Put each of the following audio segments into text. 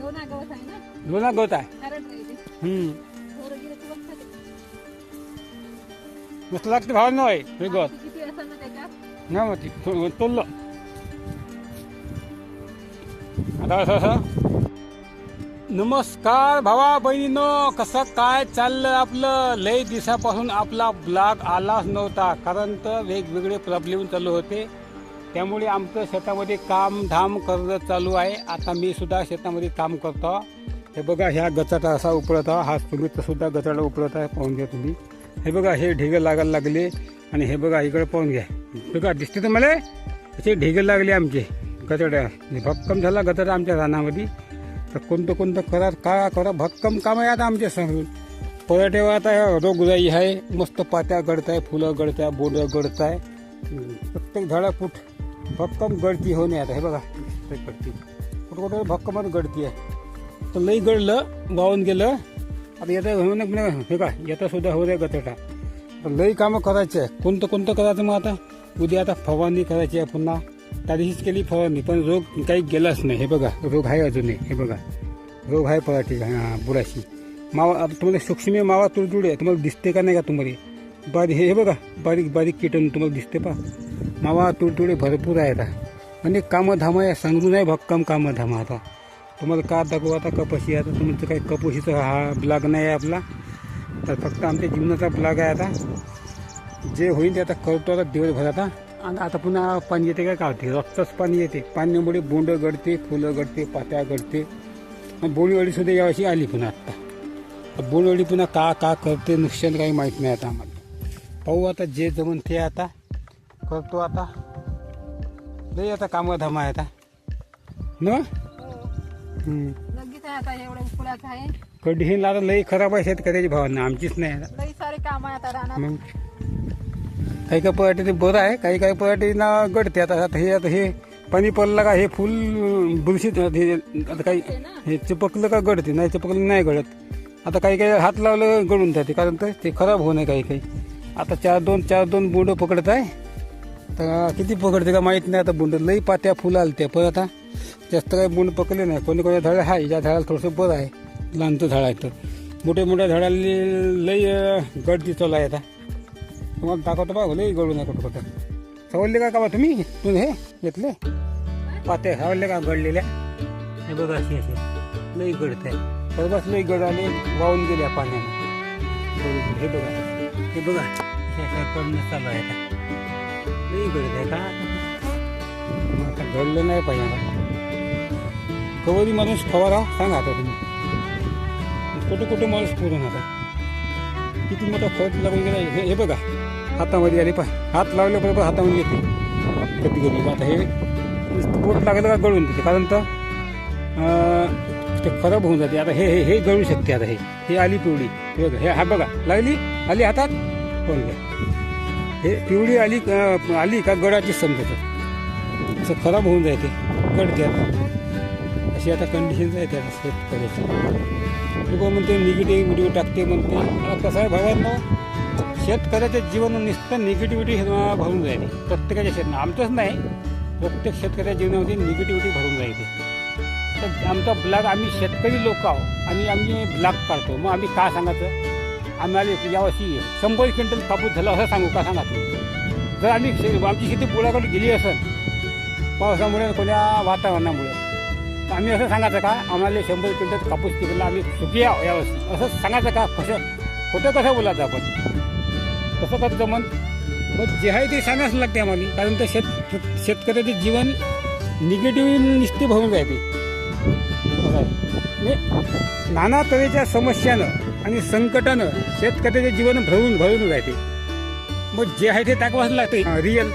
दोन आगावत आहे ना? कारण हम्म. मस्त लागते भाव नाही हे गवत किती ना मग ती आता असं असं. नमस्कार भावा बहिणीनो. कसं काय चाललं आपलं? लय दिवसापासून आपला ब्लॉग आलाच नव्हता. कारण तर वेगवेगळे प्रॉब्लेम चालू होते. त्यामुळे आमचं शेतामध्ये काम धाम करणं चालू आहे. आता मी सुद्धा शेतामध्ये काम करतो. हे बघा ह्या गचाटा असा उपळत आहे हा तुम्ही सुद्धा गचाटा उपळत आहे. पाहून घ्या तुम्ही. हे बघा हे ढिगं लागायला लागले. आणि हे बघा इकडे पाहून घ्या. बघा दिसते तुम्हाला? असे ढिगं लागले आमचे गचाट्या भक्कम झाला गचाटा आमच्या रानामध्ये. तर कोणतं कोणतं करा का करा भक्कम काम आहे आता आमच्या समोरून पराठ्यावर आता रोगराई आहे. मस्त पात्या गळत आहे फुलं गळत आहे बोडं गळत आहे प्रत्येक झाडा कुठ भक्कम गळती होणे आता हे बघा गळती कुठं कुठं भक्कमच गळती आहे. तर लई गळलं वाहून गेलं. आता येता होऊन हे का येतं सुद्धा होऊ द्या गतटा. लई कामं करायचे आहे कोणतं कोणतं करायचं मग आता? उद्या आता फवारणी करायची आहे पुन्हा. त्या दिवशीच केली फवारणी पण रोग काही गेलाच नाही. हे बघा रोग आहे अजूनही हे बघा रोग आहे पराठी हां बुराशी. मावा आता तुम्हाला सूक्ष्म मावा तुडतुडे आहे तुम्हाला दिसते का नाही का तुम्हाला? बारीक हे हे बघा बारीक बारीक किटन तुम्हाला दिसते पा मावा तुडतुडे भरपूर आहेत. आता अनेक कामं आहे सांगू नाही भक्कम कामं आता. तुम्हाला का दाखवू? आता कपाशी आता तुमचं काही कपाशीचा हा ब्लॉग नाही आहे आपला. तर फक्त आमच्या जीवनाचा ब्लॉग आहे आता. जे होईल ते आता करतो आता दिवसभर आता. आणि आता पुन्हा पाणी येते काय का होते पाणी येते. पाण्यामुळे बोंड गळते फुलं गळते पात्या गळते. आणि बोळीवळीसुद्धा यावर्षी आली पुन्हा आत्ता बोळीवळी पुन्हा का का करते नुकसान काही माहीत नाही आता आम्हाला. पाहू आता जे जमन ते आता. करतो आता. लई आता कामं धामा आहे आता न? हो. लगेच आहे आता एवढं आहे. हे आता लई खराब आहे शेतकऱ्याची भावना आमचीच नाही आता. लई सारे काम आहे आता मग? काही काही पराठे ते बरं आहे काही काही पराठे ना गळते आता. आता हे आता हे पाणी पडलं का हे फुल बुरशीत हे आता काही हे चिपकलं का गळते नाही चिपकलं नाही गळत. आता काही काही हात लावलं गळून जाते कारण तर ते खराब होऊ नये काही काही. आता चार दोन चार दोन बोंड पकडत आहे. तर किती पकडते का माहीत नाही आता बोंड लई पात्या फुलं आलत्या. पण आता जास्त काही बोंड पकडले नाही. कोणी कोणी झाडं आहे ज्या झाडाला थोडंसं बरं आहे लहानचं झाड आहे तर. मोठ्या मोठ्या झाडाला लई अं, गळती चालू आहे आता. तुम्हाला दाखवतो बा लई गळू नाही कुठं कुठं. सवडले का का बा तुम्ही? तुम्ही हे घेतले? पाते सावडले का गळलेल्या? हे बघा अशी असे लई गळत आहे. सर्वच लई गड आले वाहून गेल्या पाण्यानं. हे बघा हे बघा. हे पडणं चालू आहे आता. लई गळत आहे का? आता गळलं नाही पाहिजे. आता माणूस फवारा सांगा आता तुम्ही. कुठं कुठं माणूस पुरून आता. किती मोठा खत लागून गेला हे हे बघा. हातामध्ये आले पा हात लावल्याबरोबर हातामध्ये येते. कधी कधी आता हे बोट लागलं का गळून देते. कारण तर ते खराब होऊन जाते. आता हे हे हे गळू शकते आता हे. हे आली पिवळी. हे बघा. हे हा बघा. लागली? आली हातात? कोण घ्या? हे पिवळी आली आली का गडाची समजत. असं खराब होऊन जायते गड द्या अशी आता कंडिशन आहे त्या शेतकऱ्याची. लोक म्हणते निगेटिव्ह व्हिडिओ टाकते म्हणते. आता कसं आहे भावांना शेतकऱ्याचं जीवन नुसतं निगेटिव्हिटी भरून राहिली प्रत्येकाच्या शेत आमचंच नाही. प्रत्येक शेतकऱ्याच्या जीवनामध्ये निगेटिव्हिटी भरून राहिली तर आमचा ब्लॉग आम्ही शेतकरी लोक आहोत. आणि आम्ही ब्लॉग काढतो. मग आम्ही काय सांगायचं? आम्हाला यावर्षी शंभर क्विंटल कापूस झाला असं सांगू का सांगा जर आम्ही शे- आमची शेती बुडाकडे गेली असेल पावसामुळे कोण्या वातावरणामुळे तर आम्ही असं सांगायचं का आम्हाला शंभर क्विंटल कापूस पिकला आम्ही सुखी या यावर्षी असं सांगायचं का कसं खोटं कसं बोलायचं आपण? कसं कसं जमन मग जे आहे ते सांगायच लागते आम्हाला. कारण तर शेत शेतकऱ्याचं जीवन निगेटिव्ह निश्चित भरून राहते असं म्हणजे नाना तऱ्हेच्या समस्यानं आणि संकटानं शेतकऱ्याचे जीवन भरून भरून राहते. मग जे आहे ते दाखवाच लागते. रिअल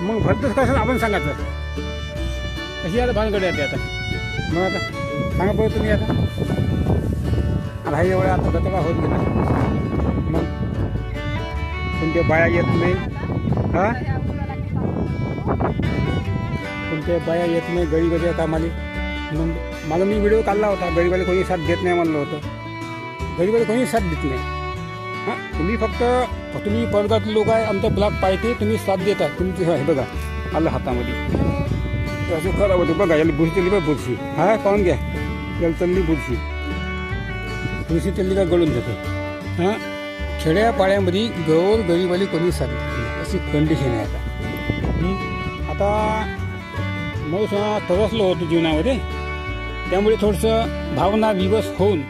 मग भरतच कसं आपण सांगायचं. कशी आता भानगड येते आता? मग आता सांगा बरं तुम्ही आता. आता हे एवढं आता गतका होत गेला. मग कोणत्या बाया येत नाही. हा. कोणत्या बाया येत नाही गरीबाच्या कामाले. मग मला मी व्हिडिओ काढला होता. गरीबाला कोणी साथ देत नाही म्हणलं होतं. गरीबाला कोणी साथ देत नाही. हां तुम्ही फक्त तुम्ही परगातले लोक आहे आमचा ब्लॉक पाहिजे तुम्ही साथ देता तुमची हे बघा आलं हातामध्ये. असं खराब होते बघा याला बुरशी चालली बघ बुरशी. हा पाहून घ्या. याला चालली बुरशी. बुरशी चालली का गळून जाते. हां खेड्यापाड्यामध्ये गौर गरीबाली कोणी साथ देत नाही. अशी कंडिशन आहे आता. आता मग तरसलो होतो जीवनामध्ये. त्यामुळे थोडंसं भावना विवश होऊन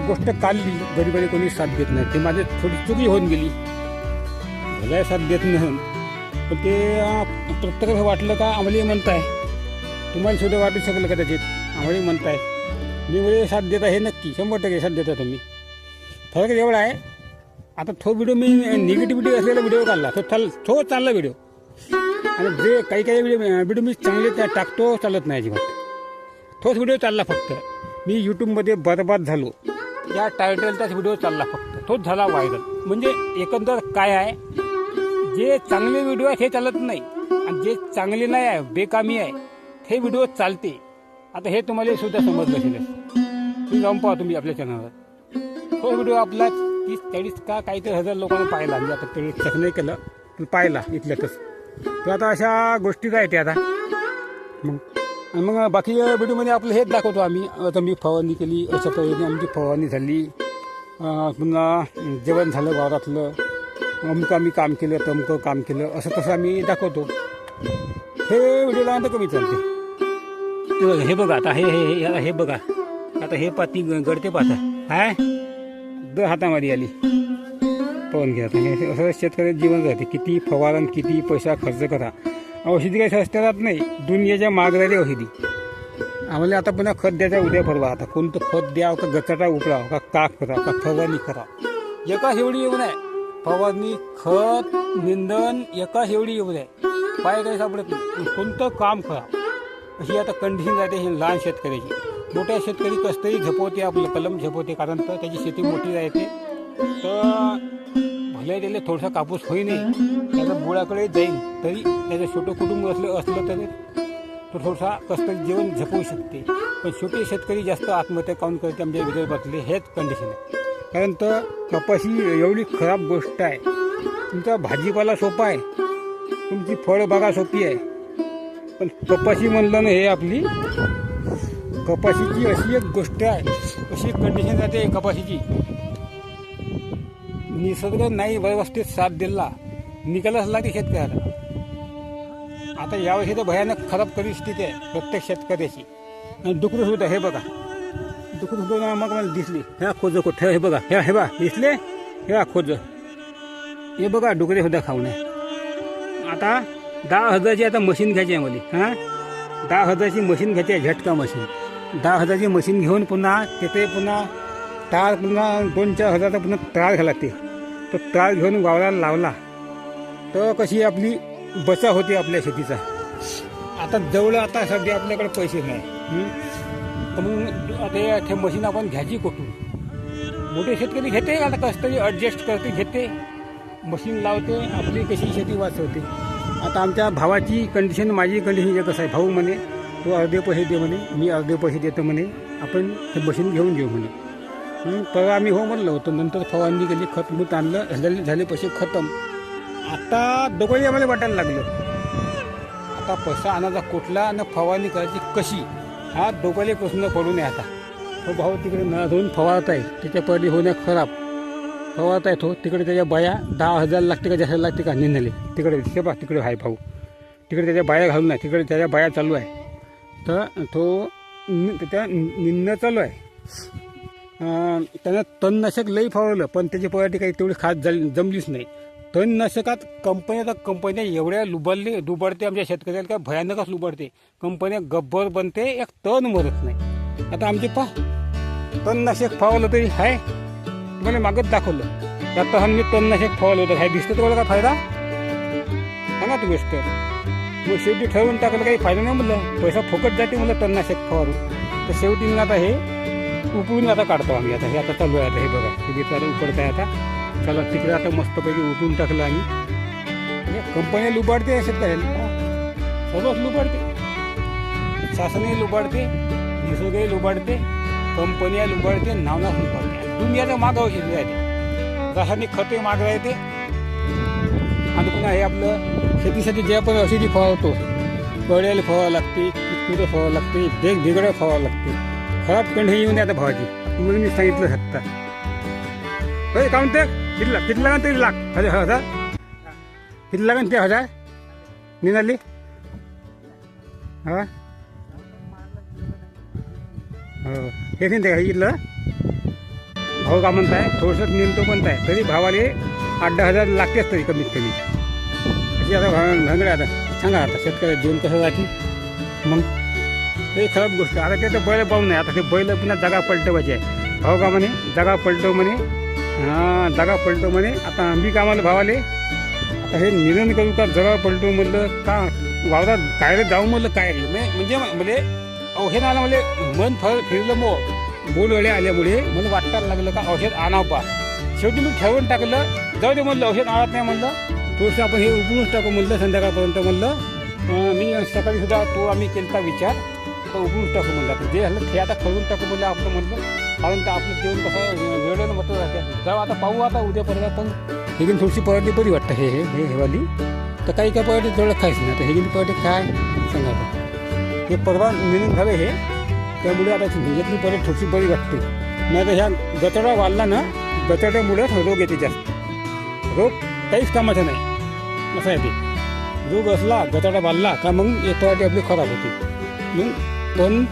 गोष्ट काढली गरीबाली कोणी साथ देत नाही. ते माझी थोडी चुकी होऊन गेली. भलाय साथ देत नाही पण ते अं, प्रत्येकाला वाटलं का आम्हालाही म्हणताय. तुम्हाला सुद्धा वाटू शकलं का कदाचित. आम्हालाही म्हणताय. मी वेळ साथ देत आहे नक्की. शंभर टक्के साथ देता तुम्ही. फरक एवढा आहे आता तो व्हिडिओ मी निगेटिव्हिटी असलेला व्हिडिओ काढला. तो चाल तो चालला व्हिडिओ आणि जे काही काही व्हिडिओ व्हिडिओ मी चांगले टाकतो चालत नाही अजिबात. तोच व्हिडिओ चालला फक्त. मी यूट्यूबमध्ये बरबाद झालो. या टायटलचाच व्हिडिओ चालला फक्त. तोच झाला व्हायरल म्हणजे एकंदर काय आहे? जे चांगले व्हिडिओ आहेत हे चालत नाही. आणि जे चांगले नाही आहे बेकामी आहे हे व्हिडिओ चालते. आता हे तुम्हाला सुद्धा समजलं असेल. तुम्ही जाऊन पाहा तुम्ही आपल्या चॅनलवर तो व्हिडिओ आपला तीस चाळीस का काहीतरी हजार लोकांना पाहिला. म्हणजे आता तेवढी चेक नाही केलं पण पाहिला इथल्यातच तर आता अशा गोष्टी आहे ते आता. मग आणि मग बाकी व्हिडिओमध्ये आपलं हेच दाखवतो आम्ही. आता मी फवारणी केली अशा पद्धतीने आमची फवारणी झाली. पुन्हा जेवण झालं वावरातलं. अमुकं आम्ही काम केलं तमकं काम केलं असं तसं आम्ही दाखवतो. हे व्हिडिओला आता कमी चालते. हे बघा हे बघा आता हे हे हे हे बघा. आता हे पाती गडते पाहता. हाय? द हातामध्ये आली. पाहून घ्या आता. हे असं शेतकऱ्याचं जीवन राहते किती फवारण किती पैसा खर्च करा. औषधी काही स्वस्त राहत नाही. दुनियाच्या माग औषधी. आम्हाला आता पुन्हा खत द्यायचा उद्या परवा आता कोणतं खत द्यावं का गचाटा उपडावं का काक करा का फवारणी करा एका एवढी येऊ नये. फवारणी खत निंदन एका एवढी येऊन आहे पाय काही सापडत नाही. कोणतं काम करा अशी आता कंडिशन जाते ही लहान शेतकऱ्याची. मोठ्या शेतकरी कसतरी झपवते आपलं कलम झपवते कारण तर त्याची शेती मोठी राहते तर लय त्याला थोडासा कापूस होई नाही त्याच्या बुळाकडे जाईल तरी त्याचं छोटं कुटुंब असलं असलं तरी तो थोडासा कसतरी जीवन झपवू शकते. पण छोटे शेतकरी जास्त आत्महत्या काऊन करते आमच्या विदर्भातले हेच कंडिशन आहे. कारण तर कपाशी एवढी खराब गोष्ट आहे. तुमचा भाजीपाला सोपा आहे. तुमची फळबागा सोपी आहे. पण कपाशी म्हणलं ना हे आपली कपाशीची अशी एक गोष्ट आहे. अशी एक कंडिशन जाते कपाशीची. निसर्ग नाही व्यवस्थित साथ दिला निकाल असला की शेतकऱ्याला. आता यावर्षी तर भयानक खराब परिस्थिती आहे प्रत्येक शेतकऱ्याची. आणि डुकरं सुद्धा हे बघा. डुकरं सुद्धा मग मला दिसली. ह्या खोज कुठं? हे बघा. ह्या हे बा दिसले? हे खोज. हे बघा डुकरे सुद्धा खाऊ नये आता दहा हजारची आता मशीन घ्यायची आहे मला. हां? दहा हजारची मशीन घ्यायची आहे झटका मशीन. दहा हजारची मशीन घेऊन पुन्हा तिथे पुन्हा टाळ पुन्हा दोन चार हजारचा पुन्हा टाळ घ्यायला लागते तो टाळ घेऊन वावराला लावला. तर कशी आपली बचाव होते आपल्या शेतीचा. आता जवळ आता सध्या आपल्याकडे पैसे नाही. तर मग आता हे- ते मशीन आपण घ्यायची कुठून? मोठे शेतकरी घेते आता कसं तरी ॲडजस्ट करते घेते. मशीन लावते आपली कशी शेती वाचवते. आता आमच्या भावाची कंडिशन माझी कंडिशन कसं आहे. भाऊ म्हणे तो अर्धे पैसे दे म्हणे मी अर्धे पैसे देतो म्हणे. आपण ते मशीन घेऊन घेऊ म्हणे. तेव्हा आम्ही हो म्हणलं होतं. नंतर फवारणी केली खत मूत आणलं झाले झाले पैसे खतम. आता दोघंही आम्हाला वाटायला लागलं. आता पैसा आणायचा कुठला आणि फवारणी करायची कशी? हा दोघाले प्रश्न पडू नये आता. तो भाऊ तिकडे न धुवून फवारत आहे. त्याच्या पडली होण्या खराब. फवारत आहे तो. तिकडे त्याच्या बाया दहा हजार लागते का जास्त लागते का? निंदले. तिकडे हे बा तिकडे आहे भाऊ. तिकडे त्याच्या बाया घालून आहे. तिकडे त्याच्या बाया चालू आहे. तर तो नि- त्या निंदणं चालू आहे. त्यांना तणनाशक लई फवारलं पण त्याची पॉलिटी काही तेवढी खास झाली जमलीच नाही. तणनाशकात कंपन्या तर कंपन्या एवढ्या लुबडले लुबडते आमच्या शेतकऱ्याला काय भयानकच लुबडते. कंपन्या गब्बर बनते एक तण मरत नाही. आता आमचे पा तणनाशक फवारलं तरी आहे तुम्हाला मागत दाखवलं. आता तहन मी तणनाशक फवारलं होतं काय दिसतं तुम्हाला का फायदा? सांगा तू गोष्ट मग शेवटी ठरवून टाकलं काही फायदा नाही म्हणलं. पैसा फुकट जाते म्हणलं तणनाशक फवारून. तर शेवटी मग आता हे उपवून आता काढतो आम्ही. आता हे आता चालू आहे आता हे बघा. हे बिचारं उकडत आहे आता. चला तिकडे आता मस्तपैकी उठून टाकलं आम्ही. कंपन्या लुबाडते शेतकऱ्याला. सर्वच लुबाडते. शासनही लुबाडते. निसर्गही लुबाडते. कंपन्या लुबाडते. नावनाच लुबाडते. दुनियाचं मागावं औषध राहते रासायनिक खते माग येते आणि पुन्हा हे आपलं शेतीसाठी जे आपण औषधी फवारतो कळेल फवावं लागते कितकुरं फवावं लागते वेगवेगळं फवावं लागते. खराब कंड हे येऊन आता भावाची म्हणून मी सांगितलं सत्ता. होय का ते? किती लाख किती लागन तरी लाख? हजार हजार? किती लागन ते हजार? निघाली? हा? हो. हे नाही ते इथलं? भाऊ का म्हणताय? थोडंसं निघतो म्हणताय. तरी भावाले आठ दहा हजार लागतेच तरी कमीत कमी. अशी आता भाव भांगडे आता. सांगा आता शेतकऱ्या जीवन कसं जाते मग? हे खराब गोष्ट. आता ते तर बैल पाहून नाही आता ते बैल पुन्हा जागा पलटवायची आहे. भाऊ का म्हणे? जागा पलटव म्हणे. हां जागा पलटव म्हणे. आम्ही आंबी कामाला भावाले? आता हे निधन करू का? जागा पलटू म्हणलं. का? वावरात काय जाऊ म्हणलं. काय? रे? नाही, म्हणजे म्हणजे औषध आलं म्हणजे मन फळ फिरलं मग बोलवळे आल्यामुळे मला वाटायला लागलं का औषध आणावं पा. शेवटी मी ठेवून टाकलं. जाऊ दे म्हणलं औषध आणत नाही म्हणलं. थोडंसं आपण हे उघडूनच टाकू म्हणलं संध्याकाळपर्यंत म्हणलं. मी सकाळी सुद्धा तो आम्ही केलता विचार. तर उघडून टाकू म्हणलं आपण जे झालं ते आता खळून टाकू म्हणलं आपलं म्हणलं. कारण तर आपलं जेवण कसं वेळेनं म्हटलं राहते जाऊ आता पाहू आता उद्या पर्यंत पण हेगिन थोडीशी पराठी बरी वाटतं. हे हे हे हेवाली तर काही काय पराठी जवळ खायचं नाही. आता हेगिन पराठी काय? सांगा आता. हे परवा मिळून झालं हे. त्यामुळे आता यातली परत थोडीशी बरी वाटते. नाही तर ह्या गचडा वाढला ना गचड्यामुळेच रोग येते जास्त. रोग काहीच कामाचा नाही. असं आहे ते. रोग असला गचाडा वाढला का मग एक पराठी आपली खराब होते मग तण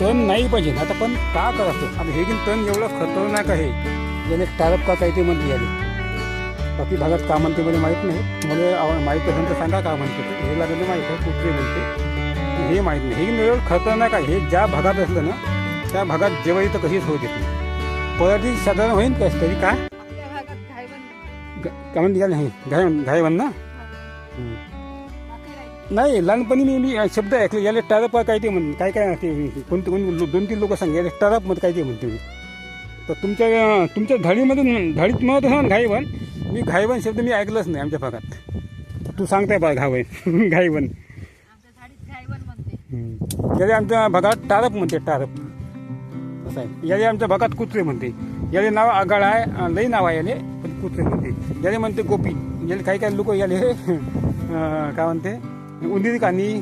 तण नाही पाहिजे. आता पण का करायचं? आता हे तण एवढं खतरनाक आहे. ज्याने टारप का काही ते म्हणते आले बाकी भागात का म्हणते मला माहीत नाही. मला माहीत असेल तर सांगा का म्हणते. ते. हे लागलं माहीत आहे कुठले म्हणते. हे माहीत नाही. हे एवढं खतरनाक आहे. हे ज्या भागात असलं ना त्या भागात जेव्हा इथं कशीच होत येते पराठी साधारण होईल कस तरी? का आपल्या भागात घायवण का म्हणते नाही घाय घायवन ना? नाही लहानपणी मी मी शब्द ऐकले याला टरप काय ते म्हणते काय काय ते कोणते कोणी दोन तीन लोक सांगे याला टरपमध्ये काय ते म्हणते मी. तर तुमच्या तुमच्या धाडीमधून धाडीत म्हणत असा घाईवन. मी घाईवन शब्द मी ऐकलंच नाही आमच्या भागात. तू सांगताय बा घावन घाईवन. याले आमच्या भागात टारप म्हणते टारप असं आहे. याले आमच्या भागात कुत्रे म्हणते. याले नाव आगाळ आहे लई नाव आहे याले पण कुत्रे म्हणते. याले म्हणते गोपी. याले काही काही लोक याले काय म्हणते? उंदिरी कानी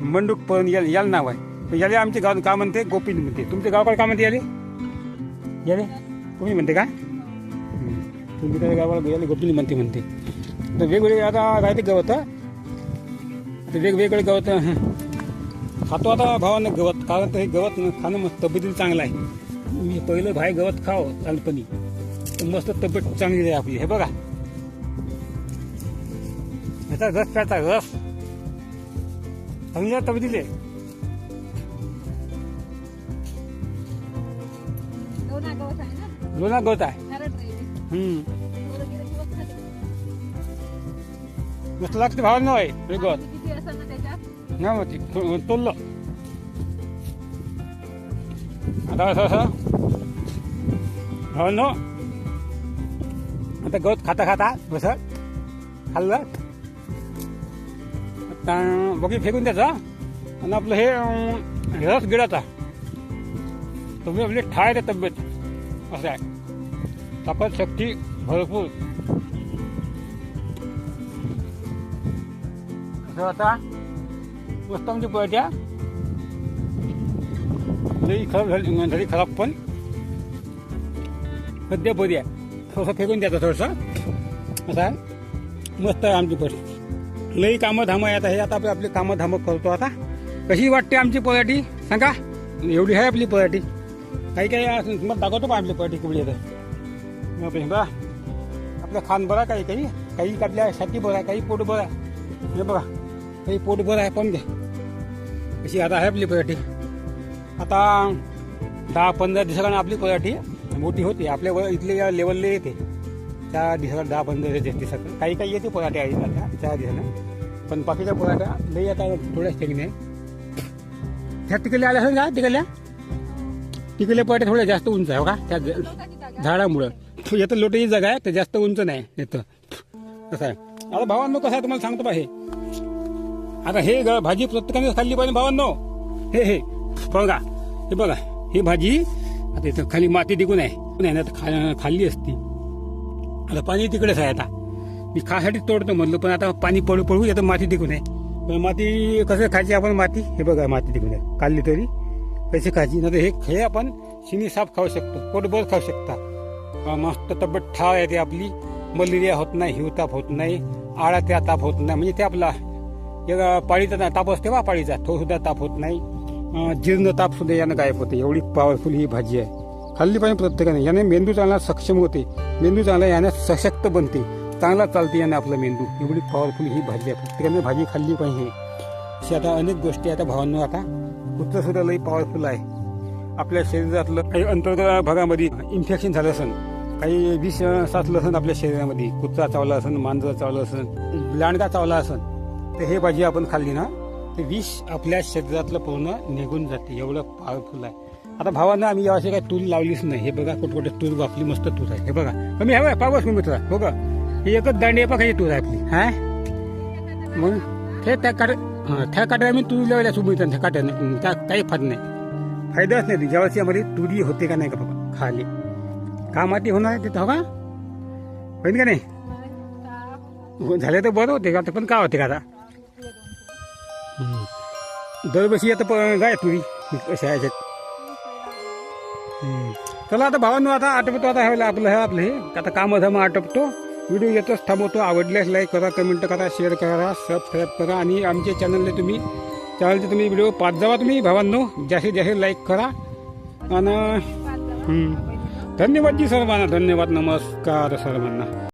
मंडूक पण याला याला नाव आहे. पण याले आमचे गाव का म्हणते गोपी म्हणते. तुमच्या गावाकडे का म्हणते याले? याले? तुम्ही म्हणते का? तुम्ही त्या गावाला याले गोपी म्हणते म्हणते. तर वेगवेगळे आता राहते गवत. आता वेगवेगळे गवत खातो आता भावानं गवत. कारण तर हे गवत न- खाणं मस्त तब्येतीला चांगलं आहे. मी पहिलं भाई गवत खाव लहानपणी. तर मस्त तब्येत चांगली आहे आपली. हे बघा. ह्याचा रस प्याचा रस. थोडं गेलं की बघ खाली. मस्त लागते भावानं आहे हे गवत किती असं ना त्याच्यात ना मग ते तो- तोललं आता असं असं भावानो आता गवत खाता खाता बस खाल्लं आता बघी फेकून द्यायचा. आणि आपलं हे रस गिळाचा तुम्ही आपली ठाय रे तब्येत. असं आहे. तापत शक्ती भरपूर. आता मस्त आमची पळत्या लई खराब झाली झाली खराब पण. सध्या बरी आहे. थोडंसं फेकून द्यायचं थोडंसं. असं आहे. मस्त आहे आमची पळी लई कामं धामं आहे आता हे आता आपले आपली कामं धामं करतो आता. कशी वाटते आमची पराठी? सांगा. एवढी आहे आपली पराठी. काही काही असं तुम्हाला दाखवतो का आपली पराठी कुठली येतं बघा. आपलं खान बरं काही काही? काही आपल्या छाती बरं आहे काही पोट बरा. आहे हे बघा. काही पोट बरं आहे पण घ्या. कशी आता आहे आपली पराठी. आता दहा पंधरा दिवसाकडे आपली पराठी मोठी होते. आपल्या इथले या लेवलला येते. चार दिवसाला दहा पंधरा दिवसाकडे काही काही येते पराठे आहे आता चार दिवसानं पण बाकीचा पराठा लई आता थोड्याच ठिकाणी आहे. त्या तिकडल्या आल्या असेल का? तिकडल्या? तिकडले पराठे थोडे जास्त उंच आहे हो का? त्या झाडामुळं. येतं लोटेची जागा आहे ते जास्त उंच नाही येतं कसं आहे. आता भावांनो कसं आहे तुम्हाला सांगतो बा हे. आता हे ग- भाजी प्रत्येकाने खाल्ली पाहिजे भावांनो. हे हे. बघा. हे बघा. ही भाजी आता इथं खाली माती टिकून आहे. नाही तर खा- खाल्ली असती. आता पाणी तिकडेच आहे आता. मी खासाठी तोडतो म्हणलं पण आता पाणी पळू पळू येतं माती टिकून आहे. पण माती कसं खायची आपण माती? हे बघा माती तिकडे काढली तरी कशी खायची. नाही हे हे आपण शिनी साफ खाऊ शकतो पोटभर खाऊ शकता. मस्त तब्येत ठाव येते आपली. मलेरिया होत नाही हिवताप होत नाही आळा त्या ताप होत नाही. म्हणजे ते आपला एक पाळीचा ताप असते बा पाळीचा. तो सुद्धा ताप होत नाही. जीर्ण ताप सुद्धा यानं गायब होते. एवढी पॉवरफुल ही भाजी आहे. खाल्ली पाहिजे प्रत्येकाने. याने मेंदू चांगला सक्षम होते. मेंदू चालला याने सशक्त बनते. चांगला चालते याने आपला मेंदू. एवढी पॉवरफुल ही भाजी आहे. प्रत्येकाने भाजी खाल्ली पाहिजे. अशी आता अनेक गोष्टी आता भावांनो आता कुत्रसुद्धा लई पॉवरफुल आहे. आपल्या शरीरातलं काही अंतर्गत भागामध्ये इन्फेक्शन झालं असेल काही विष साचलं असेल आपल्या शरीरामध्ये कुत्रा चावला असेल मांजर चावला असेल लांडगा चावला असेल तर हे भाजी आपण खाल्ली ना ते विष आपल्या शरीरातलं पूर्ण निघून जाते. एवढं पॉवरफुल आहे. आता भावानं आम्ही यावर्षी काही तूर लावलीच नाही. हे बघा कुठे कुठे तूर आपली मस्त तूर आहे. हे बघा. कमी हवं आहे पावस मित्र. हो का हे एकच दांडी आहे तूर आहे आपली. हा? मग ते त्या काट हां त्या काट्या आम्ही तुरी लावल्या तुम्ही त्या काट्याने. त्या काही फायदा नाही. फायदाच नाही ज्यावेळेस आम्हाला तुरी होते का नाही का बाबा? खाली. का माती होणार तिथं हो का? होईन का नाही? हो, झाले तर बरं होते का? आता पण का होते का आता? दरवर्षी आता गाय काय तुरी. अशा याच्यात? चला आता भावांनो आता आटपतो आता हे आपलं हे आपलं हे. आता कामं धाम आटपतो. व्हिडिओ येतच थांबवतो. आवडल्यास लाईक करा कमेंट करा शेअर करा सबस्क्राईब करा आणि आमच्या चॅनलला तुम्ही चॅनलचे तुम्ही व्हिडिओ पाच जावा तुम्ही भावांनो. जास्तीत जास्त लाईक करा. आणि धन्यवाद जी सर्वांना. धन्यवाद. नमस्कार सर्वांना.